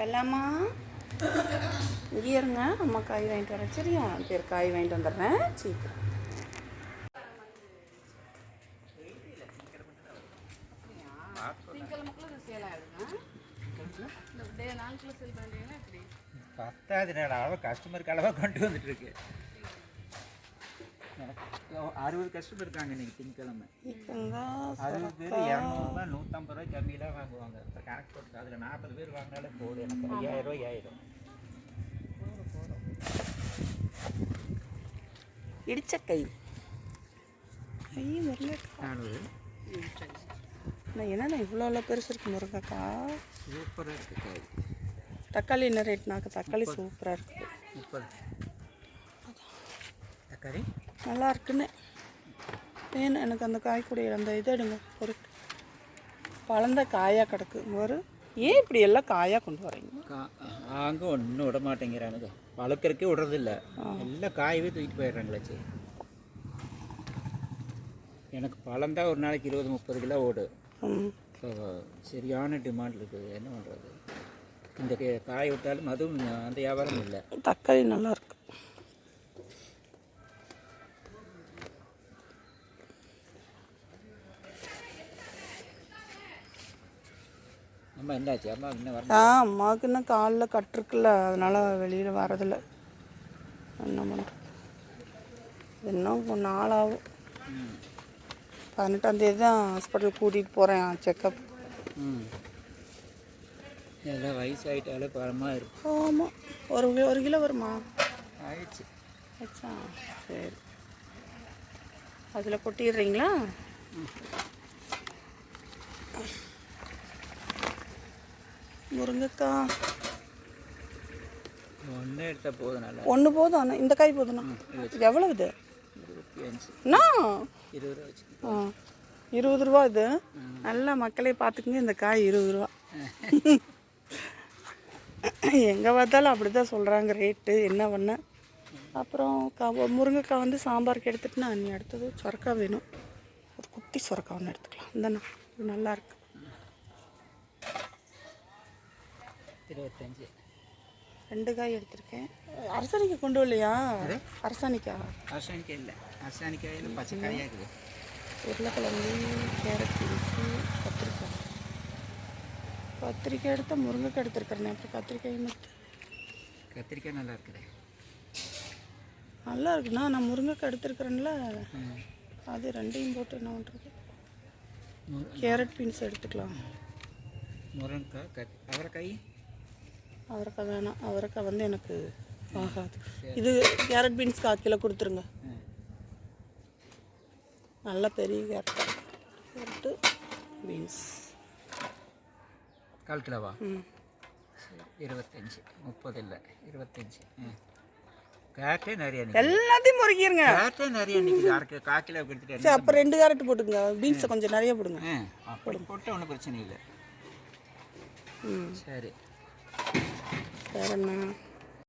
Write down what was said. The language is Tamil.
பெல்லாமா இங்கே இருங்க. அம்மா காய் வாங்கிட்டு வரேன். சரியா பேர் காய் வாங்கிட்டு வந்துடுறேன். சீக்கிரம் பத்தாது நேரம் அளவு கஸ்டமருக்கு அளவாக கொண்டு வந்துட்டு இருக்கு அறுபது கஸ்டமர் இருக்காங்க இன்னைக்கு திங்கக்கிழமை. அறுபது பேர் இரநூறுபா நூற்றம்பது ரூபாய் கம்மியில் வாங்குவாங்க. கணக்கு போட்டு அதில் நாற்பது பேர் வாங்கினாலே போதும். எனக்கு ஐயாயிரம் ரூபாய் ஆயிரும். இடிச்ச கை. ஐயோ முருங்கைக்கா. நானூறு. நான் என்னண்ணா இவ்வளோ பெருசு இருக்கு முருங்கைக்கா? சூப்பராக இருக்குது காய் தக்காளி என்ன ரேட்னாக்க தக்காளி சூப்பராக இருக்குது முப்பது. தக்காளி? நல்லா இருக்குன்னு. வேணும் எனக்கு அந்த காய் கூட அந்த இதை எடுங்க பொருட்டு பழந்த காயாக கிடக்கு. ஒரு ஏன் இப்படி எல்லாம் காயாக கொண்டு வரீங்க? கா அங்கே ஒன்றும் விட மாட்டேங்கிறானுங்க. வளர்க்குறக்கே விடுறதில்ல. எல்லாம் காயவே தூக்கிட்டு போயிடுறாங்களே சரி எனக்கு பழம் தான் ஒரு நாளைக்கு இருபது முப்பது கிலோ இப்போ சரியான டிமாண்ட் இருக்குது. என்ன பண்ணுறது இந்த கே- காய் விட்டாலும் அதுவும் அந்த வியாபாரம் இல்லை. தக்காளி நல்லா அம்மா என்னாச்சு? அம்மா இன்னும் வர ஆ அம்மாவுக்கு இன்னும் காலில் கட்டிருக்குல்ல அதனால் வெளியில் வரதில்லை. என்ன பண்ணுறது இன்னும் கொஞ்ச நாள் ஆகும் பதினெட்டாந்தேதி தான் ஹாஸ்பிட்டல் கூட்டிகிட்டு போகிறேன் செக்கப் ம். எல்லாம் வயசாயிட்டாலே பழமாக இருக்கும் ஆமாம் ஒரு ஒரு கிலோ வருமா? ஆயிடுச்சு. ஆச்சா சரி. அதில் கொட்டிடுறீங்களா? முருங்கைக்காய் ஒன்றே எடுத்தால் போதும் நல்லா. ஒன்று போதும் அண்ணா இந்த காய் போதுண்ணா இது? எவ்வளோ இது இருபது ரூபா இது. நல்லா மக்களே பார்த்துக்குங்க இந்த காய் இருபது ரூபா. எங்கே பார்த்தாலும் அப்படி தான் சொல்கிறாங்க ரேட்டு என்ன பண்ண அப்புறம் க முருங்கைக்காய் வந்து சாம்பாருக்கு எடுத்துட்டுனா நீ அடுத்தது சொரக்காய் வேணும். ஒரு குட்டி சொரக்காய் ஒன்று எடுத்துக்கலாம். இந்தண்ணா இது நல்லா இருக்கு இருபத்தஞ்சு. ரெண்டு காய் எடுத்திருக்கேன். அரசாணிக்காய் கொண்டு வரலையா? அரசாணிக்காய் அரசாணிக்காய் இல்லை. அரசாணிக்காயில் பச்சை காயாக இருக்குது. உருளைக்கிழங்கு கேரட் பீன்ஸு கத்திரிக்காய். கத்திரிக்காய் எடுத்தால் முருங்கைக்காய் எடுத்துருக்கிறேன். அப்புறம் கத்திரிக்காய் மட்டும் கத்திரிக்காய் நல்லா இருக்குது. நல்லா இருக்குண்ணா. நான் முருங்கைக்காய் எடுத்துருக்கிறேன்ல. அது ரெண்டையும் போட்டு என்ன பண்ணுறது கேரட் பீன்ஸ் எடுத்துக்கலாம். முருங்கைக்காய் கத் அவரைக்காய்? அவரைக்காய் வேணாம். அவரைக்காய் வந்து எனக்கு ஆகாது. இது கேரட் பீன்ஸ் கால் கிலோ கொடுத்துருங்க. நல்ல பெரிய கேரட் கேரட்டு பீன்ஸ் கால் கிலோவா? ம். இருபத்தஞ்சி. முப்பது இல்லை இருபத்தஞ்சி. கேரட்டே நிறைய எல்லாத்தையும் முறுக்கிருங்க கேரட்டே நிறைய நிற்குது அரை கிலோ கால் எடுத்துட்டு சரி அப்போ ரெண்டு கேரட் போட்டுங்க. பீன்ஸை கொஞ்சம் நிறைய போடுங்க. போட்டால் ஒன்றும் பிரச்சனை இல்லை. ம். சரி. வேற என்ன